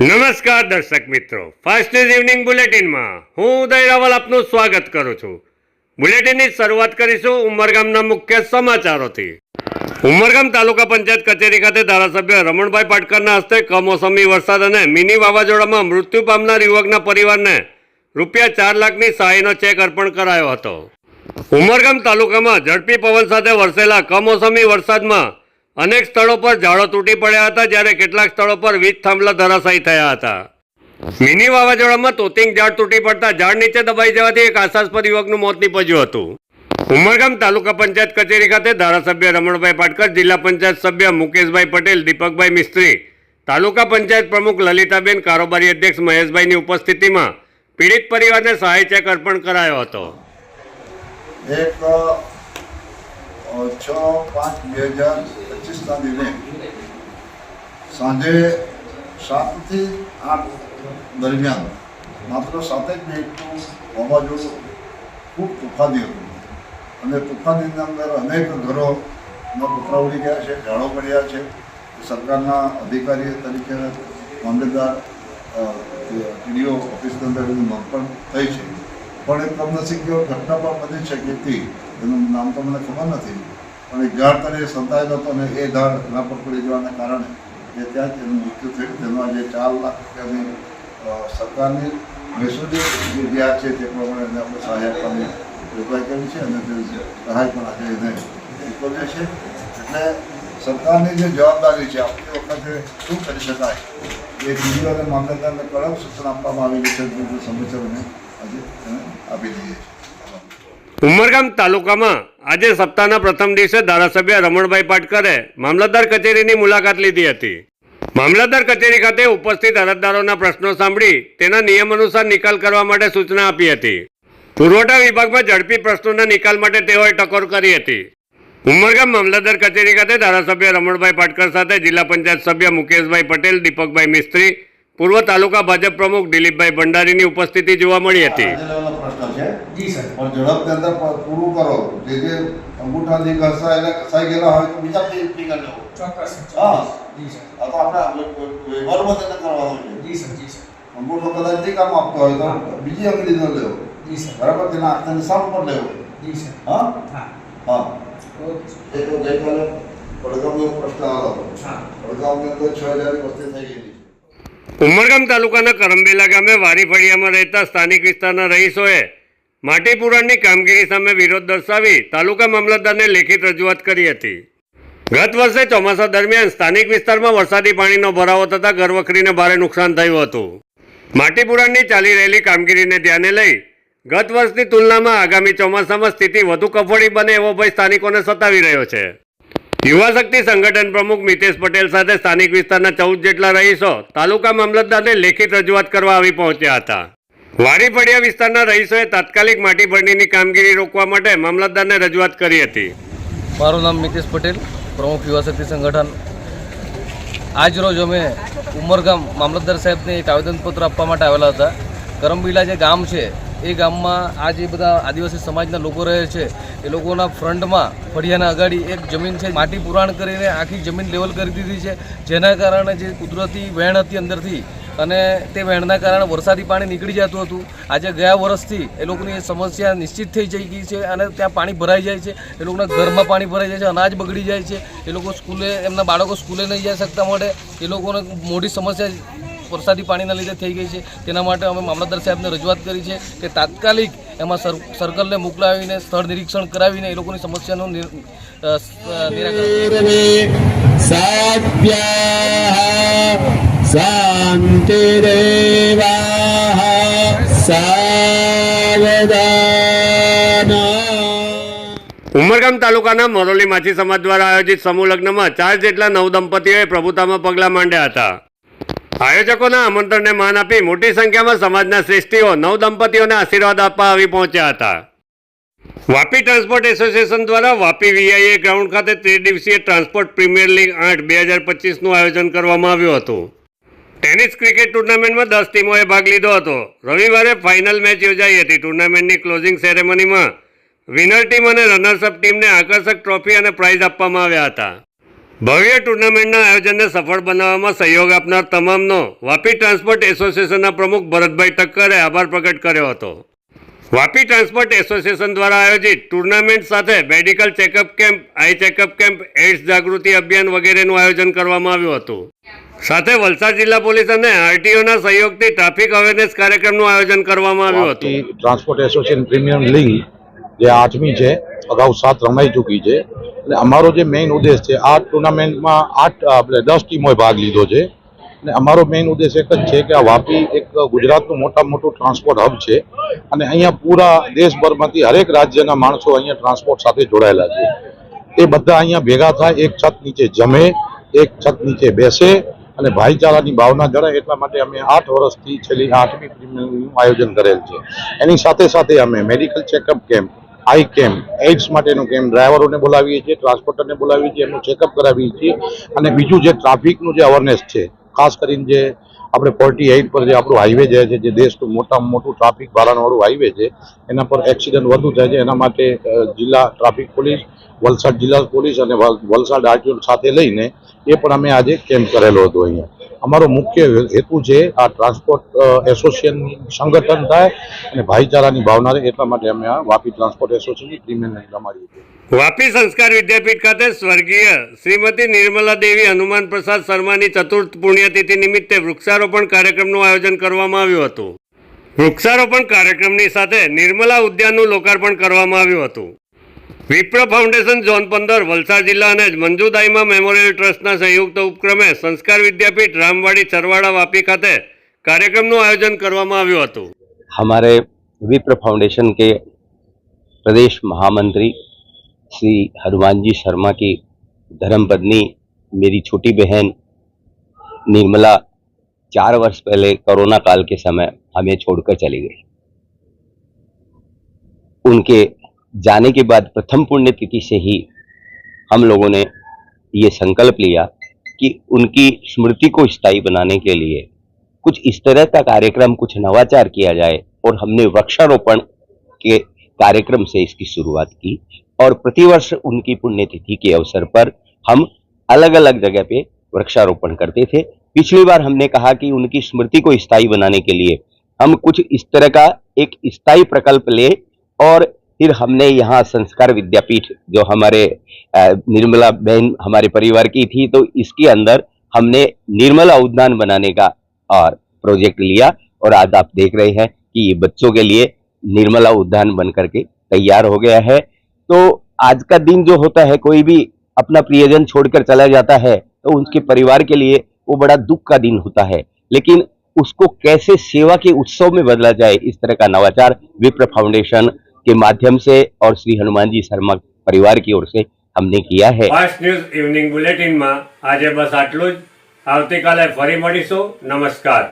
નમસ્કાર દર્શક મિત્રો. ફાસ્ટ ન્યૂઝ ઇવનિંગ બુલેટિનમાં હું ઉદય રાવલ આપનું સ્વાગત કરું છું. બુલેટિનની શરૂઆત કરીશું ઉમરગામના મુખ્ય સમાચારોથી. ઉમરગામ તાલુકા પંચાયત કચેરી ખાતે ધારાસભ્ય રમણભાઈ પાટકરના હસ્તે કમોસમી વરસાદ અને મિની વાવાઝોડામાં મૃત્યુ પામનાર યુવકના પરિવારને રૂપિયા ચાર લાખની સહાયનો ચેક અર્પણ કરાયો હતો. ઉમરગામ તાલુકામાં ઝડપી પવન સાથે વરસેલા કમોસમી વરસાદમાં અનેક સ્થળો પર ઝાડો તૂટી પડ્યા હતા, જ્યારે કેટલાક સ્થળો પર વીજ થાંભલા ધરાશાયી થયા હતા. મિની વાવાઝોડામાં તોતિંગ ઝાડ તૂટી પડતા ઝાડ નીચે દબાઈ જવાથી એક આશાસ્પદ યુવકનું મોત નીપજ્યું હતું. ઉમરગામ તાલુકા પંચાયત કચેરી ખાતે ધારાસભ્ય રમણભાઈ પાટકર, જિલ્લા પંચાયત સભ્ય મુકેશભાઈ પટેલ, દીપકભાઈ મિસ્ત્રી, તાલુકા પંચાયત પ્રમુખ લલિતાબેન કારોબારી અધ્યક્ષ મહેશભાઈની ઉપસ્થિતિમાં પીડિત પરિવારને સહાય ચેક અર્પણ કરાયો હતો. એક છ પાંચ બે હજાર પચીસના દિને સાંજે સાતથી આઠ દરમિયાન, માત્ર સાતેક મિનિટનું વાવાઝોડું ખૂબ તુફાની હતું. અને તોફાનીની અંદર અનેક ઘરોમાં કૂતરા ઉડી ગયા છે, ઝાડો પડ્યા છે. સરકારના અધિકારી તરીકે મામલેદાર ટીડીઓ ઓફિસની અંદર એની નોંધ પણ થઈ છે. પણ એ કમનસીબ ઘટના પણ બની શકે હતી એનું નામ તો મને ખબર નથી. પણ એ ઝાડ તરીકે સંતાયેલો હતો અને એ ઝાડ એના પર પડી જવાના કારણે એ ત્યાં જ એનું મૃત્યુ થયું. તેનો આજે ચાર લાખ રૂપિયાની સરકારની મહેસૂલી જે વ્યાજ છે તે પ્રમાણે એને આપણે સહાય આપવાની જોગવાઈ કરી છે અને તે સહાય પણ આજે એને ચૂકવીએ છે. એટલે સરકારની જે જવાબદારી છે આવતી વખતે શું કરી શકાય? એ બીજી અને મામલતદારને કડક સૂચના આપવામાં આવેલી છે જે સમસ્યાઓને આજે આપી દઈએ છીએ. ઉમરગામ તાલુકામાં આજે સપ્તાહના પ્રથમ દિવસે ધારાસભ્ય રમણભાઈ પાટકરે મામલતદાર કચેરીની મુલાકાત લીધી હતી. મામલતદાર કચેરી ખાતે ઉપસ્થિત અરજદારોના પ્રશ્નો સાંભળી તેના નિયમ અનુસાર નિકાલ કરવા માટે સૂચના આપી હતી. પુરવઠા વિભાગમાં ઝડપી પ્રશ્નોના નિકાલ માટે તેઓએ ટકોર કરી હતી. ઉમરગામ મામલતદાર કચેરી ખાતે ધારાસભ્ય રમણભાઈ પાટકર સાથે જિલ્લા પંચાયત સભ્ય મુકેશભાઈ પટેલ, દીપકભાઈ મિસ્ત્રી, પૂર્વ તાલુકા ભાજપ પ્રમુખ દિલીપભાઈ ભંડારીની ઉપસ્થિતિ જોવા મળી હતી. જી સર પણ ઝડપની અંદર પૂરું કરો. જે જે અંગૂઠાથી એટલે ઘસાઈ ગયેલા હોય તો બીજા ફી ફી લેવો. ચોક્કસ. હા. જી સર. આ તો આપણે વ્યવહારમાં તેને કરવાનો છે. જી સર જી સર. અંગૂઠો કદાચ જે કામ આપતો હોય તો બીજી અંગડીનો લેવો. જી સર. બરાબર? તેના હાથના નિશાન પર લેવો. જી સર. હા? હા. હા. એ તો ગઈકાલે વડગામનો પ્રશ્ન આવ્યો હા. વડગામની અંદર છ હજારની વસ્તી થઈ ગયેલી છે ઉમરગામ તાલુકાના કરંબેલા ગામે વારી ફળિયામાં રહેતા સ્થાનિક વિસ્તારના રહીશોએ માટી પુરાણની કામગીરી સામે વિરોધ દર્શાવી તાલુકા મામલતદારને લેખિત રજૂઆત કરી હતી. ગત વર્ષે ચોમાસા દરમિયાન સ્થાનિક વિસ્તારમાં વરસાદી પાણીનો ભરાવો થતાં ઘરવખરીને ભારે નુકસાન થયું હતું. માટીપુરાણની ચાલી રહેલી કામગીરીને ધ્યાને લઈ ગત વર્ષની તુલનામાં આગામી ચોમાસામાં સ્થિતિ વધુ કફોડી બને એવો ભય સ્થાનિકોને સતાવી રહ્યો છે. યુવા શક્તિ સંગઠન પ્રમુખ મિતેશ પટેલ સાથે સ્થાનિક વિસ્તારના ચૌદ જેટલા રહીશો તાલુકા મામલતદારને લેખિત રજૂઆત કરવા આવી પહોંચ્યા હતા. વારી ફળિયા વિસ્તારના રહીશોએ તાત્કાલિક માટી ભરણીની કામગીરી રોકવા માટે મામલતદારને રજૂઆત કરી હતી. મારું નામ મિતેશ પટેલ, પ્રમુખ યુવા શક્તિ સંગઠન. આજ રોજ અમે ઉમરગામ મામલતદાર સાહેબને એક આવેદનપત્ર આપવા માટે આવેલા હતા. કરમબીલા જે ગામ છે, એ ગામમાં આ જે બધા આદિવાસી સમાજના લોકો રહે છે, એ લોકોના ફ્રન્ટમાં ફળિયાના અગાડી એક જમીન છે. માટી પુરાણ કરીને આખી જમીન લેવલ કરી દીધી છે. જેના કારણે જે કુદરતી વહેણ હતી અંદરથી અને તે વહેણના કારણે વરસાદી પાણી નીકળી જતું હતું. આજે ગયા વર્ષથી એ લોકોની એ સમસ્યા નિશ્ચિત થઈ જઈ ગઈ છે અને ત્યાં પાણી ભરાઈ જાય છે. એ લોકોના ઘરમાં પાણી ભરાઈ જાય છે, અનાજ બગડી જાય છે. એ લોકો સ્કૂલે, એમના બાળકો સ્કૂલે નહીં જઈ શકતા માટે એ લોકોને મોટી સમસ્યા વરસાદી પાણીના લીધે થઈ ગઈ છે. તેના માટે અમે મામલતદાર સાહેબને રજૂઆત કરી છે કે તાત્કાલિક એમાં સર, સર્કલને મોકલાવીને સ્થળ નિરીક્ષણ કરાવીને એ લોકોની સમસ્યાનું નિરાકરણ. શાંતિરેવાહ ઉમરગામ તાલુકાના મરોલી માછી સમાજ દ્વારા આયોજિત સમૂહ લગ્નમાં ચાર જેટલા નવ દંપતીઓએ પ્રભુતામાં પગલાં માંડ્યા હતા. આયોજકોના આમંત્રણને માન આપી મોટી સંખ્યામાં સમાજના શ્રેષ્ઠીઓ નવ દંપતીઓને આશીર્વાદ આપવા આવી પહોંચ્યા હતા. વાપી ટ્રાન્સપોર્ટ એસોસિએશન દ્વારા વાપી વીઆઈએ ગ્રાઉન્ડ ખાતે ત્રિદિવસીય ટ્રાન્સપોર્ટ પ્રીમિયર લીગ આઠ બે હજાર પચીસનું આયોજન કરવામાં આવ્યું હતું. ટેનિસ ક્રિકેટ ટુર્નામેન્ટમાં દસ ટીમોએ ભાગ લીધો હતો. રવિવારે ફાઇનલ મેચ યોજાઈ હતી. ટુર્નામેન્ટની ક્લોઝિંગ સેરેમનીમાં વિનર ટીમ અને રનર્સઅપ ટીમને આકર્ષક ટ્રોફી અને પ્રાઇઝ આપવામાં આવ્યા હતા. ભવ્ય ટુર્નામેન્ટના આયોજનને સફળ બનાવવામાં સહયોગ આપનાર તમામનો વાપી ટ્રાન્સપોર્ટ એસોસિએશનના પ્રમુખ ભરતભાઈ ટક્કરે આભાર પ્રકટ કર્યો હતો. વાપી ટ્રાન્સપોર્ટ એસોસિએશન દ્વારા આયોજિત ટુર્નામેન્ટ સાથે medical checkup camp, eye checkup camp AIDS જાગૃતિ અભિયાન વગેરેનું આયોજન કરવામાં આવ્યું હતું. સાથે વલસાડ જિલ્લા પોલીસ અને આરટીઓના સહયોગથી ટ્રાફિક અવેરનેસ કાર્યક્રમનું આયોજન કરવામાં આવ્યું હતું. ટ્રાન્સપોર્ટ એસોસિએશન પ્રીમિયમ લીગ જે આઠમી છે અગાઉ સાત રમાઈ ચૂકી છે. એટલે અમારો જે મેઇન ઉદ્દેશ છે આ ટુર્નામેન્ટમાં આઠ આપણે દસ ટીમોએ ભાગ લીધો છે. અને અમારો મેઇન ઉદ્દેશ એક જ છે કે આ વાપી એક ગુજરાતનું મોટામાં મોટું ટ્રાન્સપોર્ટ હબ છે. અને અહીંયા પૂરા દેશભરમાંથી હરેક રાજ્યના માણસો અહીંયા ટ્રાન્સપોર્ટ સાથે જોડાયેલા છે. એ બધા અહીંયા ભેગા થાય એક છત નીચે જમે એક છત નીચે બેસે અને ભાઈચારાની ભાવના જળાય એટલા માટે અમે આઠ વર્ષથી છેલ્લી આઠમી પ્રીમિયમનું આયોજન કરેલ છે. એની સાથે સાથે અમે medical checkup camp, eye camp, AIDS માટેનું કેમ્પ ડ્રાઈવરોને બોલાવીએ છીએ, ટ્રાન્સપોર્ટરને બોલાવીએ છીએ, એમનું ચેકઅપ કરાવીએ છીએ અને બીજું જે ટ્રાફિકનું જે અવેરનેસ છે, ખાસ કરીને જે આપણે ફોર્ટી એઇટ પર જે આપણું હાઈવે જાય છે, જે દેશનું મોટામાં મોટું ટ્રાફિક ભાડાવાળું હાઈવે છે, એના પર એક્સિડન્ટ વધુ થાય છે, એના માટે જિલ્લા ટ્રાફિક પોલીસ વલસાડ જિલ્લા પોલીસ અને વલસાડ આરટીઓ સાથે લઈને એ પણ અમે આજે કેમ્પ કરેલો હતો અહીંયા. અમારો મુખ્ય હેતુ છે આ ટ્રાન્સપોર્ટ એસોસિએશનની સંગઠન થાય અને ભાઈચારાની ભાવના રહે, એટલા માટે અમે આ વાપી ટ્રાન્સપોર્ટ એસોસિએશનની રમાડીએ છીએ. વાપી સંસ્કાર વિદ્યાપીઠ ખાતે સ્વર્ગીય શ્રીમતી નિર્મલા દેવી હનુમાન પ્રસાદ શર્માની ચતુર્થ પુણ્યતિથિ નિમિત્તે વૃક્ષારોપણ કાર્યક્રમનું આયોજન કરવામાં આવ્યું હતું વૃક્ષારોપણ કાર્યક્રમની સાથે નિર્મલા ઉદ્યાનનું લોકાર્પણ કરવામાં આવ્યું હતું વિપ્ર ફાઉન્ડેશન ઝોન પંદર વલસાડ જિલ્લા અને મંજુદાઈમા મેમોરિયલ ટ્રસ્ટના સંયુક્ત ઉપક્રમે સંસ્કાર વિદ્યાપીઠ રામવાડી ચરવાડા વાપી ખાતે કાર્યક્રમનું આયોજન કરવામાં આવ્યું હતું हमारे विप्र फाउंडेशन के प्रदेश महामंत्री श्री हनुमान जी शर्मा की धर्मपत्नी, मेरी छोटी बहन निर्मला, चार वर्ष पहले कोरोना काल के समय हमें छोड़कर चली गई। उनके जाने के बाद प्रथम पुण्यतिथि से ही हम लोगों ने ये संकल्प लिया कि उनकी स्मृति को स्थायी बनाने के लिए कुछ इस तरह का कार्यक्रम, कुछ नवाचार किया जाए और हमने वृक्षारोपण के कार्यक्रम से इसकी शुरुआत की। और प्रतिवर्ष उनकी पुण्यतिथि के अवसर पर हम अलग अलग जगह पे वृक्षारोपण करते थे। पिछली बार हमने कहा कि उनकी स्मृति को स्थायी बनाने के लिए हम कुछ इस तरह का एक स्थायी प्रकल्प ले और फिर हमने यहाँ संस्कार विद्यापीठ जो हमारे निर्मला बहन हमारे परिवार की थी तो इसके अंदर हमने निर्मला उद्यान बनाने का और प्रोजेक्ट लिया और आज आप देख रहे हैं कि ये बच्चों के लिए निर्मला उद्यान बन करके तैयार हो गया है। तो आज का दिन जो होता है कोई भी अपना प्रियजन छोड़कर चला जाता है तो उसके परिवार के लिए वो बड़ा दुख का दिन होता है लेकिन उसको कैसे सेवा के उत्सव में बदला जाए इस तरह का नवाचार विप्र फाउंडेशन के माध्यम से और श्री हनुमान जी शर्मा परिवार की ओर से हमने किया है ફાસ્ટ ન્યૂઝ ઇવનિંગ બુલેટિનમાં આજે બસ આટલું જ આવતીકાલે ફરી મળીશું નમસ્કાર